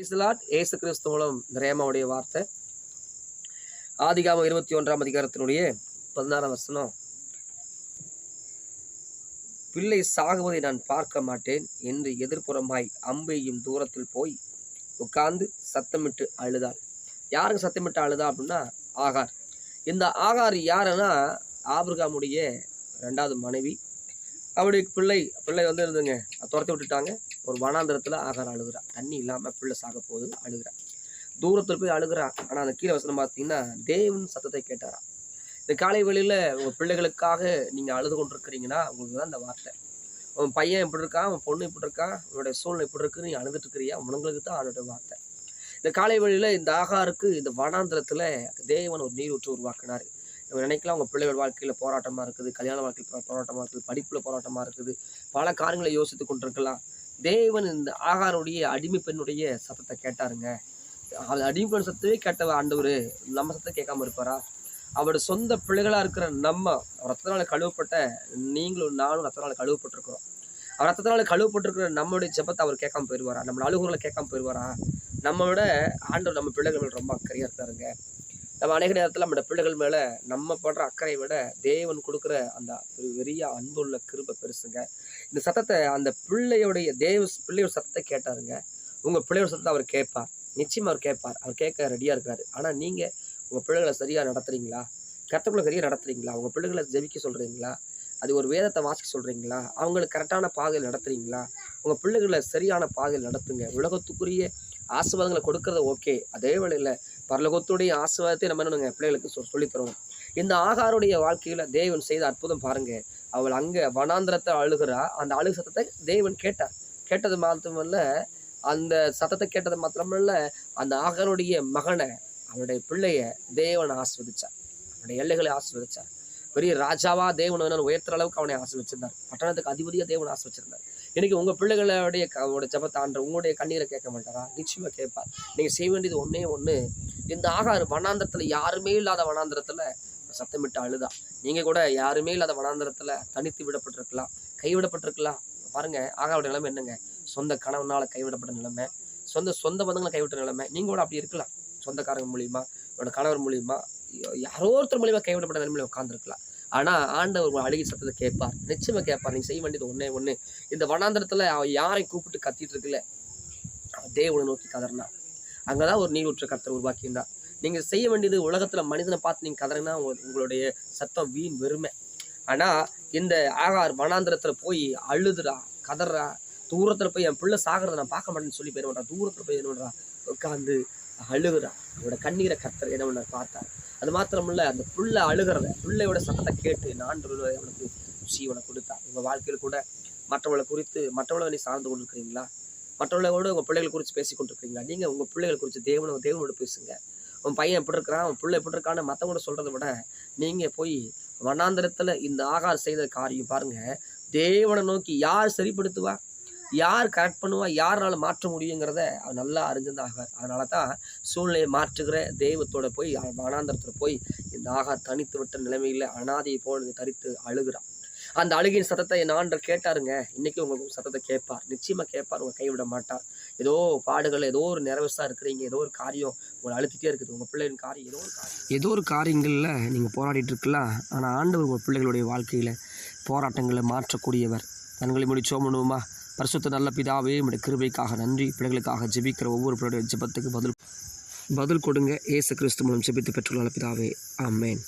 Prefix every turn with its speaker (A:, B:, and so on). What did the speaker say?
A: பிரைஸ்லாட் ஏசு கிறிஸ்து மூலம் ரேமாவுடைய வார்த்தை. ஆதிகாமம் இருபத்தி ஒன்றாம் அதிகாரத்தினுடைய பதினாறாம் வசனம். பிள்ளை சாகுவதை நான் பார்க்க மாட்டேன் என்று எதிர்ப்புறமாய் அம்பையும் தூரத்தில் போய் உட்கார்ந்து சத்தமிட்டு அழுதாள். யாருக்கு சத்தமிட்டு அழுதா அப்படின்னா ஆகார். இந்த ஆகார் யாருன்னா ஆபிரகாமுடைய ரெண்டாவது மனைவி அவருடைய பிள்ளை பிள்ளை வந்து இருந்துங்க துரத்தி விட்டுட்டாங்க. ஒரு வனாந்திரத்தில் ஆகார அழுகிறான் தண்ணி இல்லாமல் பிள்ளை சாக போகுது அழுகிறான் தூரத்தில் போய் அழுகிறான் ஆனால் அந்த கீழே வசனம் பார்த்தீங்கன்னா தேவன் சத்தத்தை கேட்டாரா இந்த காலை வழியில் உங்கள் பிள்ளைகளுக்காக நீங்கள் அழுது கொண்டிருக்கிறீங்கன்னா உங்களுக்கு தான் இந்த வார்த்தை. உன் பையன் இப்படி இருக்கான் உன் பொண்ணு இப்படி இருக்கான் உன்னுடைய சூழ்நிலை இப்படி இருக்கு நீ அழுதுட்டு இருக்கிறியா? உனங்களுக்கு தான் அதோட வார்த்தை. இந்த காலை வழியில் இந்த ஆகாருக்கு இந்த வனாந்திரத்தில் தேவன் ஒரு நீர் ஊற்று உருவாக்கினார். நம்ம நினைக்கலாம் உங்கள் பிள்ளைகள் வாழ்க்கையில் போராட்டமாக இருக்குது கல்யாண வாழ்க்கையில் போராட்டமாக இருக்குது படிப்பில் போராட்டமாக இருக்குது பல காரியங்களை யோசித்து கொண்டிருக்கலாம். தேவன் இந்த ஆகாருடைய அடிமை பெண்ணுடைய சத்தத்தை கேட்டாருங்க. அது அடிமை பெண் சத்தவே கேட்டவ ஆண்டவர் நம்ம சத்தத்தை கேட்காம இருப்பாரா? அவரோட சொந்த பிள்ளைகளாக இருக்கிற நம்ம ரத்தனால் கழுவப்பட்ட நீங்களும் நானும் ரத்தனால் கழுவப்பட்டிருக்கிறோம். அவர் ரத்தத்தினால் கழுவப்பட்டிருக்கிற நம்மளுடைய ஜெபத்தை அவர் கேட்காம போயிடுவாரா நம்ம அழுகுறலை கேட்காம போயிடுவாரா நம்மளோட ஆண்டவர் நம்ம பிள்ளைகள் ரொம்ப அக்கறையாக இருக்காருங்க. நம்ம அநேக நேரத்தில் நம்மளோட பிள்ளைகள் மேலே நம்ம படுற அக்கறை விட தேவன் கொடுக்குற அந்த ஒரு பெரிய அன்புள்ள கிருபை பெருசுங்க. இந்த சத்தத்தை அந்த பிள்ளையுடைய தேவ பிள்ளையோட சத்தத்தை கேட்டாருங்க. உங்கள் பிள்ளையோட சத்தத்தை அவர் கேட்பார். நிச்சயமாக அவர் கேட்பார். அவர் கேட்க ரெடியாக இருக்காரு. ஆனால் நீங்கள் உங்கள் பிள்ளைகளை சரியாக நடத்துறீங்களா? கருத்துக்குள்ள சரியாக நடத்துறீங்களா? உங்கள் பிள்ளைகளை ஜெபிக்க சொல்கிறீங்களா அது ஒரு வேதத்தை வாசிக்க சொல்கிறீங்களா அவங்களுக்கு கரெக்டான பாதையில் நடத்துறீங்களா? உங்கள் பிள்ளைகளை சரியான பாதையில் நடத்துங்க. உலகத்துக்குரிய ஆசீர்வாதங்களை கொடுக்கறது ஓகே. அதே வேளையில் பரலோகத்துடைய ஆசீர்வாதத்தை நம்ம என்னங்க பிள்ளைகளுக்கு சொல் சொல்லித் இந்த ஆகாருடைய வாழ்க்கையில் தேவன் செய்த அற்புதம் பாருங்க. அவள் அங்கே வனாந்திரத்தை அழுகிறா. அந்த அழுகு சத்தத்தை தேவன் கேட்டார். கேட்டது மாத்திரமல்ல அந்த சத்தத்தை கேட்டது மாத்திரமல்ல அந்த ஆகாருடைய மகனை அவனுடைய பிள்ளைய தேவன் ஆஸ்வதிச்சார் அவனுடைய எல்லைகளை ஆஸ்வதிச்சார் பெரிய ராஜாவா தேவன் வேணும் உயர்த்துற அளவுக்கு அவனை ஆசிர்வச்சிருந்தார். பட்டணத்துக்கு அதிபதியாக தேவன் ஆசிர்வச்சிருந்தார். இன்னைக்கு உங்கள் பிள்ளைகளுடைய க- அவரோட ஜபத்தை உங்களுடைய கண்ணீரை கேட்க மாட்டாரா? நிச்சயமாக கேட்பார். நீங்கள் செய்ய வேண்டியது ஒன்றே ஒன்று இந்த ஆகாறு வனாந்திரத்தில் யாருமே இல்லாத வனாந்திரத்தில் சத்தமிட்டு அழுதா. நீங்கள் கூட யாருமே இல்லாத வனாந்திரத்தில் தனித்து விடப்பட்டிருக்கலாம் கைவிடப்பட்டிருக்கலாம். பாருங்க ஆகாவோட நிலைமை என்னங்க? சொந்த கணவனால் கைவிடப்பட்ட நிலைமை சொந்த சொந்த பந்தங்களை கைவிட்ட நிலைமை. நீங்கள் கூட அப்படி இருக்கலாம். சொந்தக்காரங்க மூலியமா என்னோடய கணவர் மூலியமா யாரோ ஒருத்தர் மூலியமா கைவிடப்பட்ட நிலைமையில உட்காந்துருக்கலாம் ஆனால் ஆண்டவர் அழுகி சத்தத்தை கேட்பார். நிச்சயமாக கேட்பார். நீங்கள் செய்ய வேண்டியது ஒன்றே ஒன்று இந்த வனாந்திரத்தில் அவன் யாரை கூப்பிட்டு கத்திட்டு இருக்குல்ல அவன் தேவனை நோக்கி அங்கே அங்கதான் ஒரு நீரூற்ற கருத்தை உருவாக்கியிருந்தா நீங்கள் செய்ய வேண்டியது உலகத்துல மனிதனை பார்த்து நீங்க கதறினா உங்களுடைய சத்தம் வீண் வெறுமை. ஆனால் இந்த ஆகார் வனாந்திரத்தில் போய் அழுதுறா கதறா தூரத்தில் போய் என் பிள்ளை சாகிறத நான் பார்க்க மாட்டேன்னு சொல்லி போய் தூரத்தில் போய் என்ன பண்ணுறா உட்காந்து அழுகுறா. அவனோட கண்ணீரை கத்தர் என்ன பண்ண பார்த்தா அது மாத்திரமில்ல அந்த புள்ள அழுகிறத பிள்ளையோட சத்தத்தை கேட்டு நான் அவனுக்கு ஜீவனை கொடுத்தா உங்கள் வாழ்க்கையில் கூட மற்றவளை குறித்து மற்றவளை நீ சார்ந்து கொண்டிருக்கிறீங்களா? மற்றவர்களோட உங்கள் பிள்ளைகள் குறித்து பேசி கொண்டிருக்கீங்களா நீங்கள் உங்கள் பிள்ளைகள் குறித்து தேவனை தேவனோட பேசுங்க. உன் பையன் எப்படி இருக்கிறான் உன் பிள்ளை எப்படி இருக்கான்னு மற்றவங்களோட சொல்கிறத விட நீங்கள் போய் வண்ணாந்திரத்தில் இந்த ஆகார் செய்த காரியம் பாருங்கள் தேவனை நோக்கி யார் சரிப்படுத்துவா? யார் கரெக்ட் பண்ணுவா? யாரால மாற்ற முடியுங்கிறத அவர் நல்லா அறிஞ்சிருந்தாக அதனால தான் சூழ்நிலையை மாற்றுகிற தெய்வத்தோட போய் வனாந்தரத்தில் போய் இந்த ஆகார் தனித்து விட்ட நிலைமையில் அனாதையை போல் தரித்து அழுகிறான். அந்த அழுகின் சத்தத்தை என் ஆண்டர் கேட்டாருங்க. இன்றைக்கி உங்களுக்கு சத்தத்தை கேட்பார். நிச்சயமாக கேட்பார். உங்களை கைவிட மாட்டார். ஏதோ பாடுகள் ஏதோ ஒரு நிறைவசாக இருக்கிறீங்க. ஏதோ ஒரு காரியம் உங்களை அழுத்திட்டே இருக்குது. உங்கள் பிள்ளையின் காரியம் ஏதோ ஒரு காரியம். ஏதோ ஒரு காரியங்களில் நீங்கள் போராடிட்டு இருக்கலாம். ஆனால் ஆண்டவர் உங்கள் பிள்ளைகளுடைய வாழ்க்கையில் போராட்டங்களை மாற்றக்கூடியவர். கண்களை முடிச்சோம் பண்ணுவோமா பரிசுத்த நல்ல பிதாவே உடைய கிருபைக்காக நன்றி. பிள்ளைகளுக்காக ஜெபிக்கிற ஒவ்வொரு பிள்ளையுடைய ஜெபத்துக்கு பதில் பதில் கொடுங்க. ஏசு கிறிஸ்து மூலம் ஜெபித்து பெற்றுள்ள பிதாவே. ஆமென்.